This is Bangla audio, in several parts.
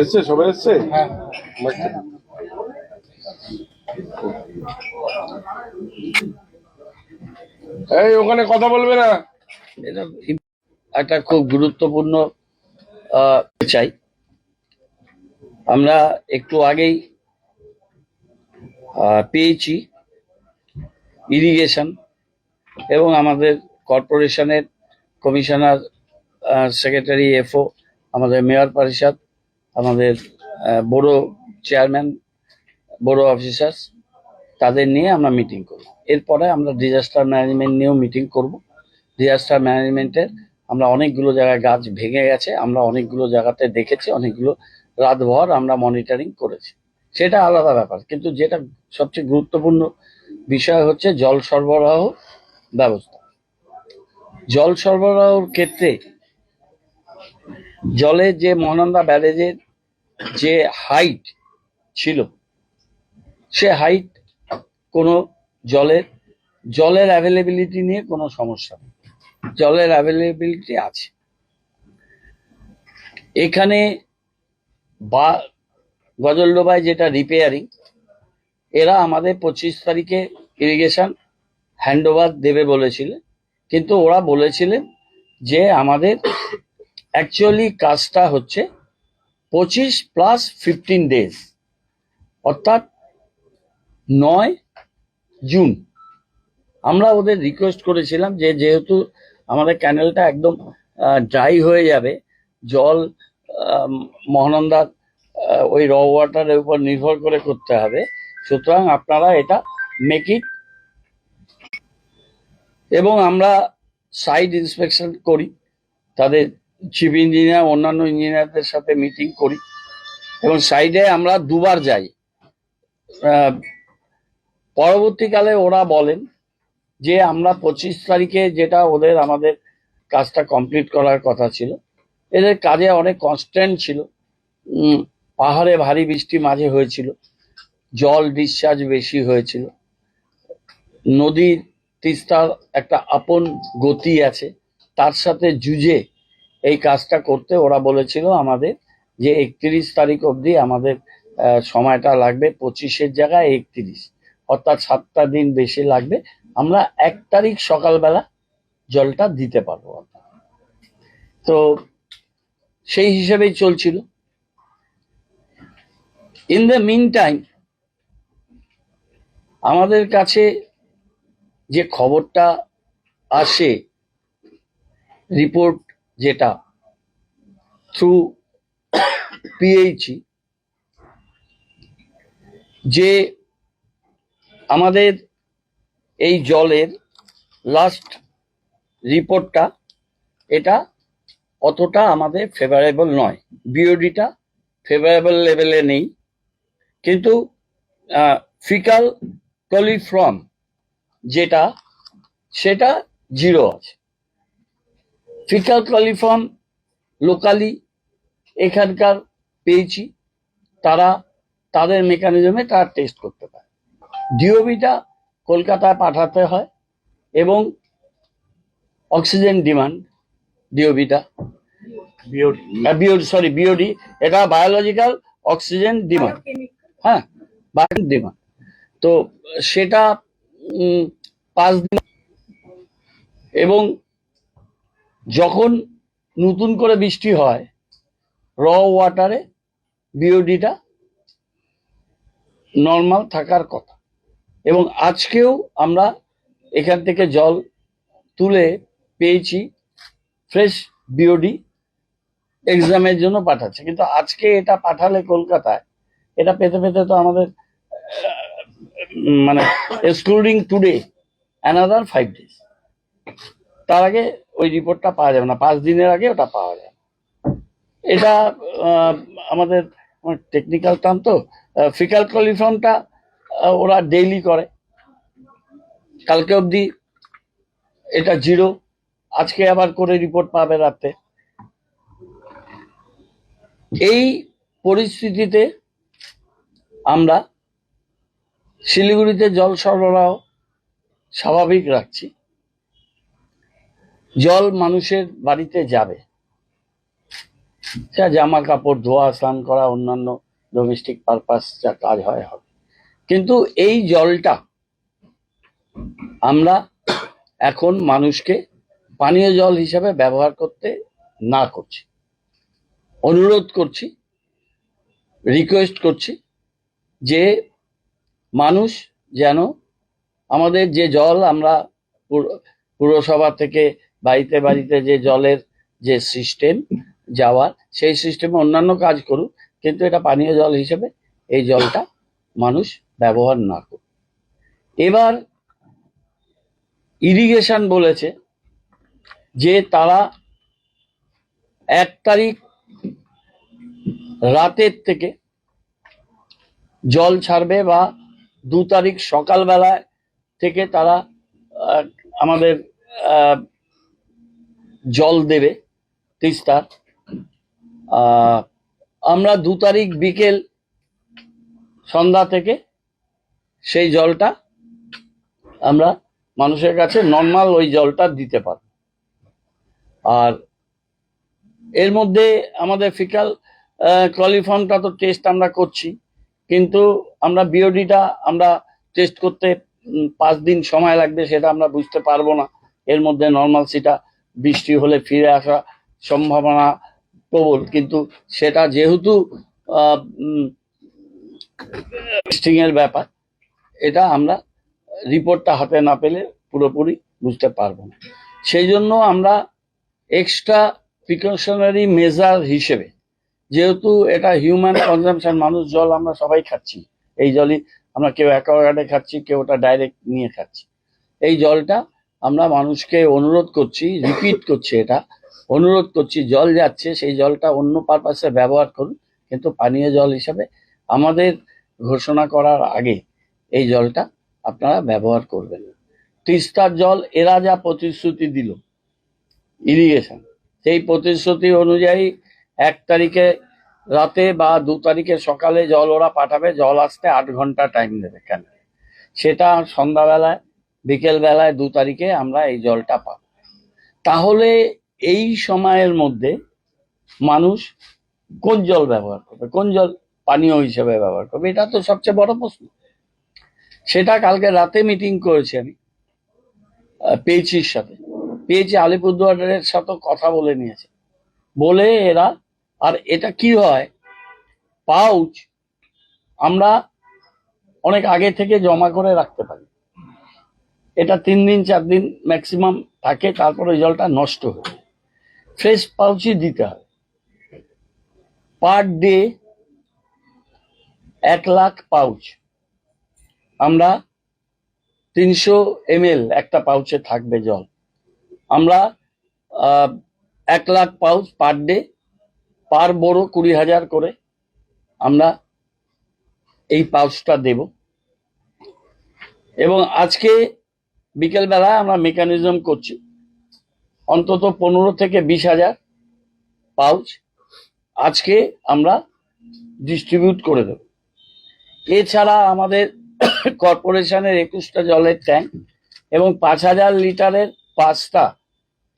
এসছে সবাই এসছে হ্যাঁ এই ওখানে কথা বলবে না এটা একটা খুব গুরুত্বপূর্ণ চাই। আমরা একটু আগেই পেয়েছি ইরিগেশন এবং আমাদের কর্পোরেশনের কমিশনার সেক্রেটারি এফও আমাদের মেয়র পরিষদ, আমাদের বড় চেয়ারম্যান বড় অফিসার্স তাদের নিয়ে আমরা মিটিং করব। এরপরে আমরা ডিজাস্টার ম্যানেজমেন্ট নিয়েও মিটিং করব। ডিজাস্টার ম্যানেজমেন্টের আমরা অনেকগুলো জায়গায় গাছ ভেঙে গেছে, আমরা অনেকগুলো জায়গাতে দেখেছি, অনেকগুলো রাতভর আমরা মনিটরিং করেছি। সেটা আলাদা ব্যাপার, কিন্তু যেটা সবচেয়ে গুরুত্বপূর্ণ বিষয় হচ্ছে জল সরবরাহ ব্যবস্থা। জল সরবরাহর ক্ষেত্রে জলের যে মহানন্দা ব্যারেজের যে হাইট ছিল, সে হাইট কোনো জলের জলের অ্যাভেলেবিলিটি নিয়ে কোনো সমস্যা নেই। জলের অ্যাভেলেবিলিটি আছে। এখানে বা গজলডোবায় যেটা রিপেয়ারিং এরা আমাদের পঁচিশ তারিখে ইরিগেশন হ্যান্ডওভার দেবে বলেছিলেন কিন্তু ওরা বলেছিলেন যে আমাদের অ্যাকচুয়ালি কাজটা হচ্ছে পঁচিশ প্লাস ফিফটিন ডেজ অর্থাৎ নয় জুন। আমরা ওদের রিকোয়েস্ট করেছিলাম যে যেহেতু আমাদের ক্যানেলটা একদম ড্রাই হয়ে যাবে। জল মহানন্দার ওই র ওয়াটারের উপর নির্ভর করে করতে হবে। সুতরাং আপনারা এটা মেক ইট এবং আমরা সাইড ইন্সপেকশন করি, তাদের চিফ ইঞ্জিনিয়ার অন্যান্য ইঞ্জিনিয়ারদের সাথে মিটিং করি এবং সাইডে আমরা দুবার যাই। পরবর্তীকালে ওরা বলেন যে আমরা পঁচিশ তারিখে যেটা ওদের আমাদের কাজটা কমপ্লিট করার কথা ছিল, এদের কাজে অনেক কনস্ট্যান্ট ছিল। পাহাড়ে ভারী বৃষ্টি মাঝে হয়েছিল, জল ডিসচার্জ বেশি হয়েছিল। নদীর তিস্তার একটা আপন গতি আছে, তার সাথে জুঝে এই কাজটা করতে ওরা বলেছিল আমাদের যে একত্রিশ তারিখ অবধি আমাদের সময়টা লাগবে পঁচিশের জায়গায় একত্রিশ, অর্থাৎ সাতটা দিন বেশি লাগবে আমরা এক তারিখ সকালবেলা জলটা দিতে পারব। তো সেই হিসেবেই চলছিল ইন দ্য মিন টাইম আমাদের কাছে যে খবরটা আসে রিপোর্ট যেটা থ্রু পিএইচি যে আমাদের এই জলের লাস্ট রিপোর্টটা এটা অতটা আমাদের ফেভারেবল নয়। বিওডিটা ফেভারেবল লেভেলে নেই। কিন্তু ফিকাল কলিফ্রম যেটা, সেটা জিরো আছে। ফিকাল কলিফর্ম লোকালি এখানকার পেয়েছি। তারা, তাদের মেকানিজমে তারা টেস্ট করতে পারে। ডিওবিটা কলকাতায় পাঠাতে হয় এবং অক্সিজেন ডিমান্ড ডিওবিটা বিওডি সরি বিওডি এটা বায়োলজিক্যাল অক্সিজেন ডিমান্ড। হ্যাঁ বায়োটিক ডিমান্ড। তো সেটা পাঁচ দিন এবং যখন নতুন করে বৃষ্টি হয় র ওয়াটারে বিওডিটা নর্মাল থাকার কথা। এবং আজকেও আমরা এখান থেকে জল তুলে পেয়েছি, ফ্রেশ বিওডি এক্সামের জন্য পাঠাচ্ছে। কিন্তু আজকে এটা পাঠালে কলকাতায়, এটা পেতে পেতে তো আমাদের মানে excluding today another five days তার আগে ওই রিপোর্টটা পাওয়া যাবে না, পাঁচ দিনের আগে ওটা পাওয়া যাবে। এটা আমাদের টেকনিক্যাল টার্ম তো ফিকাল কলিফর্মটা ওরা ডেইলি করে। কালকে অবধি এটা জিরো আজকে আবার করে রিপোর্ট পাবে রাতে। এই পরিস্থিতিতে আমরা শিলিগুড়িতে জল সরবরাহ স্বাভাবিক রাখছি। জল মানুষের বাড়িতে যাবে। জামা কাপড় ধোয়া, স্নান করা, অন্যান্য ডোমেস্টিক পারপাস যা কাজ হয় হবে। কিন্তু এই জলটা আমরা এখন মানুষকে পানীয় জল হিসাবে ব্যবহার করতে না করছি। অনুরোধ করছি রিকোয়েস্ট করছি যে মানুষ যেন আমাদের যে জল আমরা পুরসভা থেকে বাড়িতে বাড়িতে যে জলের যে সিস্টেম যাওয়ার, সেই সিস্টেমে অন্যান্য কাজ করুক, কিন্তু এটা পানীয় জল হিসেবে এই জলটা মানুষ ব্যবহার না করুক এবার ইরিগেশন বলেছে যে তারা এক তারিখ রাতের থেকে জল ছাড়বে বা দু তারিখ সকালবেলায় থেকে তারা আমাদের জল দেবে তিস্তার আমরা দু তারিখ বিকেল সন্ধ্যা থেকে সেই জলটা আমরা মানুষের কাছে নর্মাল ওই জলটা দিতে পারব। আর এর মধ্যে আমাদের ফিকাল কলিফর্মটা তো টেস্ট আমরা করছি, কিন্তু আমরা বিওডিটা আমরা টেস্ট করতে পাঁচ দিন সময় লাগবে সেটা আমরা বুঝতে পারব না। এর মধ্যে নর্মাল সেটা বৃষ্টি হলে ফিরে আসা সম্ভাবনা প্রবল, কিন্তু সেটা যেহেতু টেস্টিং এর ব্যাপার এটা আমরা রিপোর্টটা হাতে না পেলে পুরোপুরি বুঝতে পারব না। সেই জন্য আমরা এক্সট্রা প্রিকশনারি মেজার হিসেবে, যেহেতু এটা হিউম্যান কনজামশন মানুষ জল আমরা সবাই খাচ্ছি। এই জলই আমরা কেউ অ্যাকোয়াগার্ডে খাচ্ছি, কেউ ওটা ডাইরেক্ট নিয়ে খাচ্ছি। এই জলটা আমরা মানুষকে অনুরোধ করছি রিপিট করছি এটা, অনুরোধ করছি জল যাচ্ছে, সেই জলটা অন্য পারপাসে ব্যবহার করুন, কিন্তু পানীয় জল হিসাবে আমাদের ঘোষণা করার আগে এই জলটা আপনারা ব্যবহার করবেন। তিস্তার জল এরা যা প্রতিশ্রুতি দিল ইরিগেশন সেই প্রতিশ্রুতি অনুযায়ী এক তারিখে রাতে বা দু তারিখে সকালে জল ওরা পাঠাবে, জল আসতে আট ঘণ্টা টাইম দেবে কেন? সেটা সন্ধ্যাবেলায়, বিকেলবেলায় দু তারিখে আমরা এই জলটা পাব। তাহলে এই সময়ের মধ্যে মানুষ কোন জল ব্যবহার করবে? কোন জল পানীয় হিসেবে ব্যবহার করবে? এটা তো সবচেয়ে বড় প্রশ্ন। সেটা কালকে রাতে মিটিং করেছি আমি পেয়েছির সাথে। পেয়েছি আলিপুরদুয়ারের সাথে কথা বলে নিয়েছে। বলে এরা, আর এটা কি হয়, পাউচ আমরা অনেক আগে থেকে জমা করে রাখতে পারি। এটা তিন দিন, চার দিন ম্যাক্সিমাম থাকে, তারপরে জলটা নষ্ট হয়ে ফ্রেশ পাউচই দিতে হয়। পার ডে এক লাখ পাউচ। আমরা তিনশো এম একটা পাউচে থাকবে জল। আমরা এক lakh pouch per day per বড় কুড়ি হাজার করে আমরা এই পাউচটা দেব। এবং আজকে বিকেলবেলায় আমরা মেকানিজম করছি। অন্তত পনেরো থেকে বিশ হাজার পাউচ আজকে আমরা ডিস্ট্রিবিউট করে দেব। এছাড়া আমাদের কর্পোরেশনের একুশটা জলের ট্যাঙ্ক এবং পাঁচ হাজার লিটারের পাঁচটা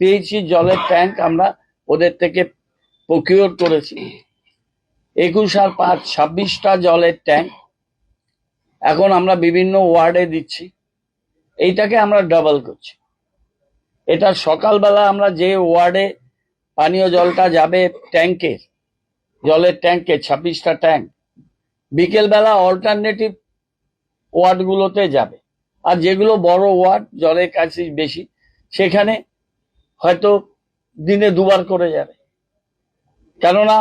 পেয়েছি জলের ট্যাঙ্ক আমরা ওদের থেকে প্রকিওর করেছি। একুশ আর পাঁচ, ছাব্বিশটা জলের ট্যাঙ্ক এখন আমরা বিভিন্ন ওয়ার্ডে দিচ্ছি। এইটাকে আমরা ডাবল করছি। এটা সকালবেলা আমরা যে ওয়ার্ডে পানীয় জলটা যাবে ট্যাঙ্কে জলের ট্যাঙ্কে ছাব্বিশটা ট্যাঙ্ক, বিকেলবেলা অল্টারনেটিভ ওয়ার্ডগুলোতে যাবে। আর যেগুলো বড় ওয়ার্ড জলের কাছে বেশি, সেখানে হয়তো দিনে দুবার করে যাবে। কেননা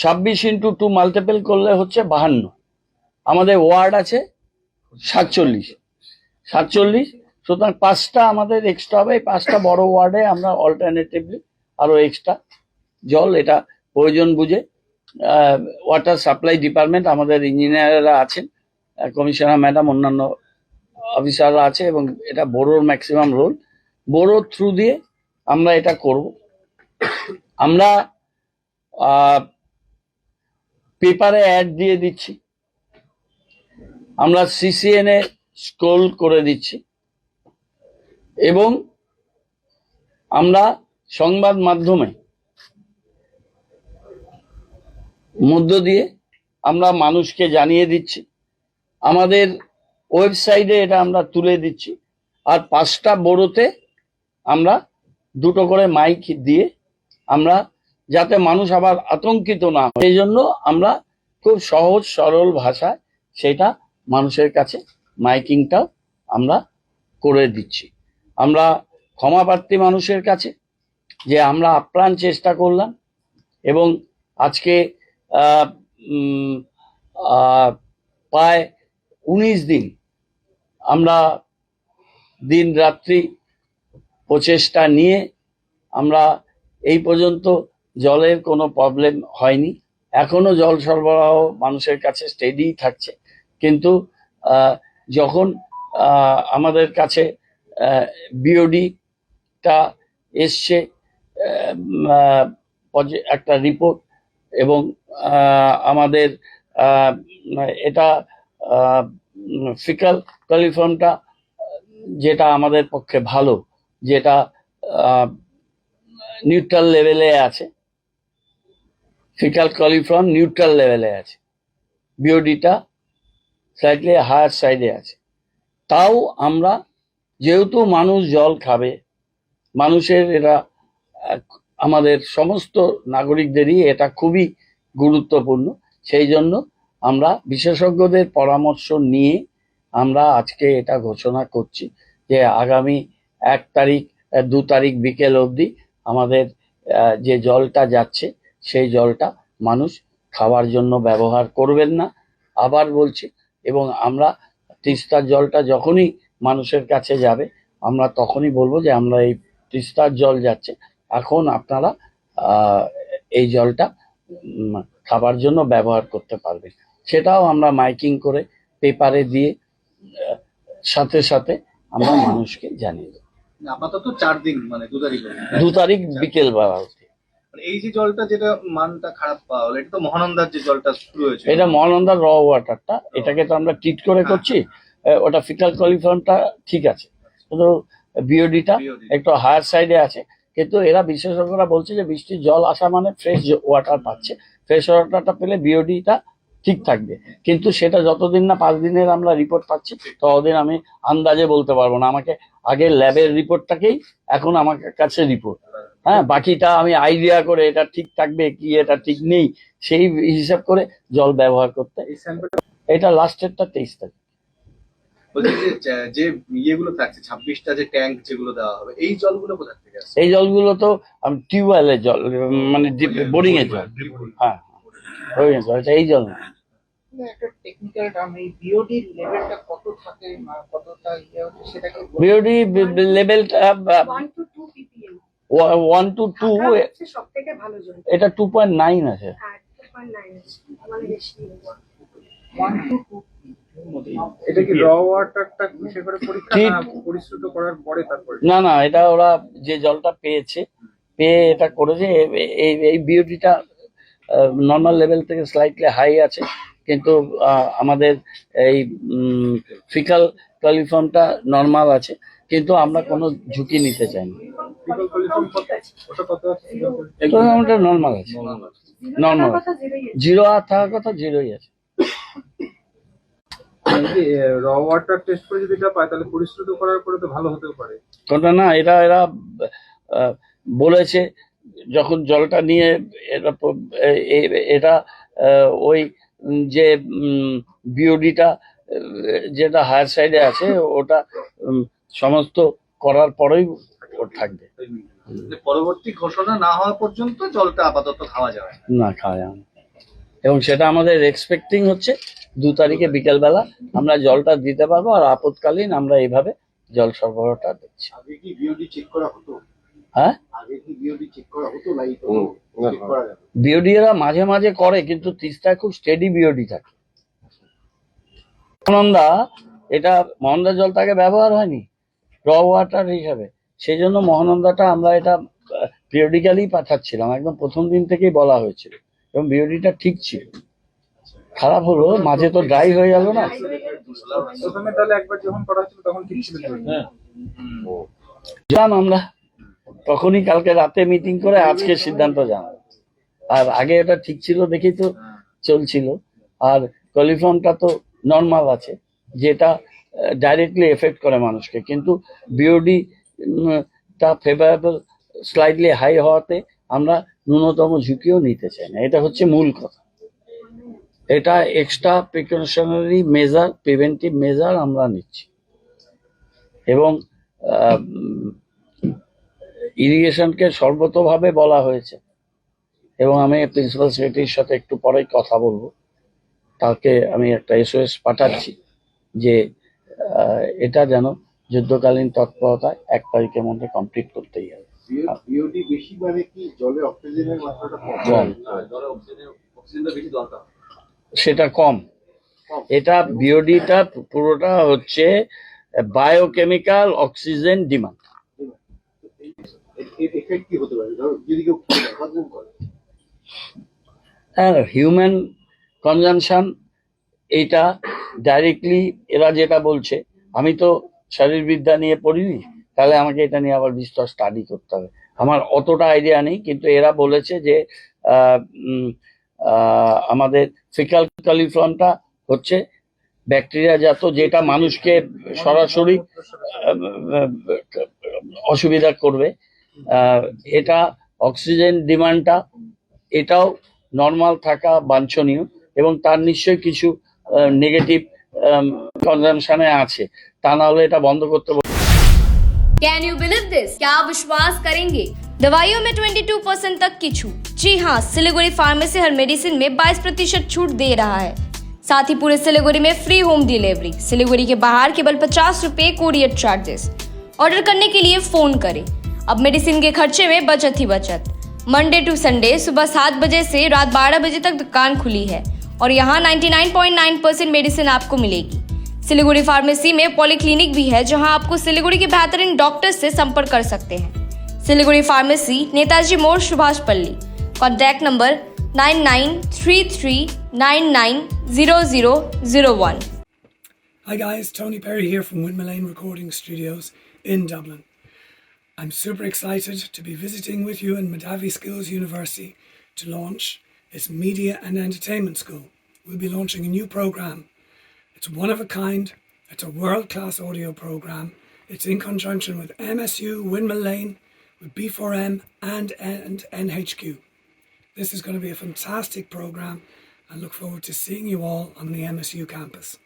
ছাব্বিশ ইন্টু টু মাল্টিপেল করলে হচ্ছে বাহান্ন। আমাদের ওয়ার্ড আছে সাতচল্লিশ। সাতচল্লিশ, সুতরাং পাঁচটা আমাদের এক্সট্রা হবে। এই পাঁচটা বড় ওয়ার্ডে আমরা অল্টারনেটিভলি আরও এক্সট্রা জল, এটা প্রয়োজন বুঝে ওয়াটার সাপ্লাই ডিপার্টমেন্ট আমাদের ইঞ্জিনিয়াররা আছেন। কমিশনার ম্যাডাম, অন্যান্য অফিসাররা আছে এবং এটা বোরোর ম্যাক্সিমাম রোল। বড়ো থ্রু দিয়ে আমরা এটা করব। আমরা পেপারে অ্যাড দিয়ে দিচ্ছি। আমরা সিসিএনএ স্ক্রোল করে দিচ্ছি। এবং আমরা সংবাদ মাধ্যমে মধ্য দিয়ে আমরা মানুষকে জানিয়ে দিচ্ছি। আমাদের ওয়েবসাইটে এটা আমরা তুলে দিচ্ছি। আর পাঁচটা বড়োতে আমরা দুটো করে মাইক দিয়ে আমরা যাতে মানুষ আবার আতঙ্কিত না হয়। সেই জন্য আমরা খুব সহজ, সরল ভাষায় সেটা মানুষের কাছে মাইকিংটাও আমরা করে দিচ্ছি। আমরা ক্ষমাপ্রার্থী মানুষের কাছে যে আমরা আপ্রাণ চেষ্টা করলাম এবং আজকে প্রায় উনিশ দিন। আমরা দিন রাত্রি প্রচেষ্টা নিয়ে আমরা এই পর্যন্ত জলের কোনো প্রবলেম হয়নি। এখনও জল সরবরাহ মানুষের কাছে স্টেডি থাকছে। কিন্তু যখন আমাদের কাছে বিওডিটা এসছে একটা রিপোর্ট এবং আমাদের এটা ফিকাল কলিফর্মটা, যেটা আমাদের পক্ষে ভালো, যেটা নিউট্রাল লেভেলে আছে। ফিকাল কলিফর্ম নিউট্রাল লেভেলে আছে। বিওডিটা স্লাইটলি হায়ার সাইডে আছে। তাও আমরা, যেহেতু মানুষ জল খাবে, মানুষের এটা আমাদের সমস্ত নাগরিকদেরই এটা খুবই গুরুত্বপূর্ণ। সেই জন্য আমরা বিশেষজ্ঞদের পরামর্শ নিয়ে আমরা আজকে এটা ঘোষণা করছি যে আগামী এক তারিখ দু তারিখ বিকেল অবধি আমাদের যে জলটা যাচ্ছে সেই জলটা মানুষ খাওয়ার জন্য ব্যবহার করবেন না। আবার বলছি, এবং আমরা তিস্তার জলটা যখনই মানুষের কাছে যাবে, আমরা তখনই বলব যে আমরা এই তিস্তার জল যাচ্ছে। এখন আপনারা এই জলটা খাবার জন্য ব্যবহার করতে পারবেন। সেটাও আমরা মাইকিং করে পেপারে দিয়ে সাথে সাথে আমরা মানুষকে জানিয়ে দেবো। আপাতত চার দিন মানে দু তারিখ। দু তারিখ বিকেল বেলা মানে এই যে জলটা যেটা মানটা খারাপ পাওয়া হলো এটা তো মহানন্দার যে জলটা শুরু হয়েছে এটা মহানন্দার র ওয়াটারটা এটাকে তো আমরা ট্রিট করে করছি ওটা ফিকাল কলিফর্মটা ঠিক আছে। কিন্তু বিওডিটা একটু হায়ার সাইডে আছে। কিন্তু এরা বিশেষজ্ঞরা বলছে যে বৃষ্টির জল আসা মানে ফ্রেশ ওয়াটার পাচ্ছে। ফ্রেশ ওয়াটারটা পেলে বিওডিটা ঠিক থাকবে। কিন্তু সেটা যতদিন না পাঁচ দিনের আমরা রিপোর্ট পাচ্ছি ততদিন আমি আন্দাজে বলতে পারব না। আমাকে আগে ল্যাবের রিপোর্টটাকেই এখন আমার কাছে রিপোর্ট হ্যাঁ বাকিটা আমি আইডিয়া করে এটা ঠিক থাকবে কি এটা ঠিক নেই সেই হিসাব করে জল ব্যবহার করতে। এটা লাস্টেরটা তেইশ তারিখ। যে ইয়েগুলো থাকছে ছাব্বিশটা যে ট্যাঙ্ক যেগুলো দেওয়া হবে এই জলগুলো কোথা থেকে এই জলগুলো তো টিউবওয়েলের জল মানে বোরিং এর জল। হ্যাঁ। জল এটা এই বিওডির লেভেলটা কত থাকে বা কতটা হচ্ছে সেটাকে বিওডি লেভেলটা ওয়ান টু টু এটা টু পয়েন্ট নাইন আছে। হ্যাঁ মানে এটা কি র ওয়াটারটা করে পরীক্ষা? পরিশ্রুত করার পরে তারপরে? না না এটা ওরা যে জলটা পেয়েছে পেয়ে এটা করেছে এই এই বিউটিটা নর্মাল লেভেল থেকে স্লাইটলি হাই আছে কিন্তু আহ, আমাদের এই ফিকাল কলিফর্মটা নর্মাল আছে কিন্তু আমরা কোনো ঝুঁকি নিতে চাই না। ওটা নর্মাল আছে? নর্মাল জিরো আর থাকার কথা জিরোই আছে। র ওয়াটার টেস্ট করে যদি এটা পায় তাহলে পরিশ্রুত করার পরে তো ভালো হতেও পারে। কোনটা না এটা এরা আহ, বলেছে যখন জলটা নিয়ে এটা এটা ওই যে বিওডিটা যেটা হায়ার সাইডে আছে ওটা সমস্ত করার পরেই থাকবে। পরবর্তী ঘোষণা না হওয়া পর্যন্ত জলটা আপাতত খাওয়া যাবে না। খাওয়া যাবে এবং সেটা আমাদের এক্সপেক্টিং হচ্ছে দু তারিখে বিকেলবেলা আমরা জলটা দিতে পারব আর আপৎকালীন আমরা এইভাবে জল সরবরাহটা দিচ্ছি। আগে কি বিওডি চেক করা হতো? হ্যাঁ? বিওডি এরা মাঝে মাঝে করে কিন্তু তিস্তায় খুব স্টেডি বিওডি থাকে। মহানন্দা এটা মহানন্দা জল তাকে ব্যবহার হয়নি র ওয়াটার হিসাবে। সেই জন্য মহানন্দাটা আমরা এটা পিরিয়ডিক্যালি পাঠাচ্ছিলাম একদম প্রথম দিন থেকেই বলা হয়েছিল। এবং বিওডিটা ঠিক ছিল। খারাপ হলো মাঝে তো ড্রাই হয়ে গেল না। প্রথমে তাহলে একবার যখন করা হচ্ছিল তখন ঠিক ছিল। হ্যাঁ। আমরা। তখনই কালকে রাতে মিটিং করে আজকে সিদ্ধান্ত জানাব। আর আগে এটা ঠিক ছিল দেখেই তো চলছিল। আর কলিফর্মটা তো নর্মাল আছে, যেটা ডাইরেক্টলি এফেক্ট করে মানুষকে। কিন্তু বিওডি টা ফেভারেবল স্লাইডলি হাই হওয়াতে আমরা ন্যূনতম ঝুঁকিও নিতে চাই না। এটা হচ্ছে মূল কথা। এটা extra precautionary measure preventive measure আমরা নিচ্ছি। এবং ইরিগেশনকে সর্বতভাবে বলা হয়েছে। এবং আমি প্রিন্সিপাল সেক্রেটারির সাথে একটু পরেই কথা বলব। তাকে আমি একটা এসওএস পাঠাচ্ছি যে এটা যেন যুদ্ধকালীন তৎপরতায় এক তারিখের মধ্যে কমপ্লিট করতেই হবে। বিওডি বেশি মানে কি জলে অক্সিজেনের মাত্রাটা কম? কম ধরো অক্সিজেন অক্সিজেনটা বেশি দরকার সেটা কম। এটা বিওডিটা পুরোটা হচ্ছে বায়োকেমিক্যাল অক্সিজেন ডিমান্ড হ্যাঁ হিউম্যান কনজামশন এটা ডাইরেক্টলি এরা যেটা বলছে, আমি তো শারীরবিদ্যা নিয়ে পড়িনি, তাহলে আমাকে এটা নিয়ে আবার বিস্তর স্টাডি করতে হবে। আমার অতটা আইডিয়া নেই, কিন্তু এরা বলেছে যে আমাদের ফিকাল কালিফর্মটা হচ্ছে ব্যাকটেরিয়া জাত যেটা মানুষকে সরাসরি অসুবিধা করবে। এটা অক্সিজেন ডিমান্ডটা এটাও নর্মাল থাকা বাঞ্ছনীয় এবং তার নিশ্চয়ই কিছু নেগেটিভ কনজামশনে আছে তা না হলে এটা বন্ধ করতে कैन यू बिलीव दिस क्या आप विश्वास करेंगे दवाइयों में 22% तक की छूट जी हाँ सिलीगुड़ी फार्मेसी हर मेडिसिन में 22 प्रतिशत छूट दे रहा है साथ ही पूरे सिलीगुड़ी में फ्री होम डिलीवरी सिलीगुड़ी के बाहर केवल पचास रुपए कोरियर चार्जेस ऑर्डर करने के लिए फोन करें अब मेडिसिन के खर्चे में बचत ही बचत। मंडे टू संडे सुबह सात बजे से रात बारह बजे तक दुकान खुली है और यहाँ 99.9 परसेंट मेडिसिन आपको मिलेगी। सिलीगुड़ी फार्मेसी में पॉलीक्लिनिक भी है जहाँ आपको सिलीगुड़ी के बेहतरीन डॉक्टर से संपर्क कर सकते हैं। सिलीगुड़ी फार्मेसी नेताजी मोड़ Subhash Palli. Contact number nine nine three three nine nine zero zero zero one Hi guys, Tony Perry here from Windmill Recording Studios in Dublin. I'm super excited to be visiting with you in Madavi Skills University to launch its Media and Entertainment School. We'll be launching a new program. It's one of a kind, it's a world class audio program. It's in conjunction with MSU, Windmill Lane, with B4M, and, and NHQ. This is going to be a fantastic program and look forward to seeing you all on the MSU campus.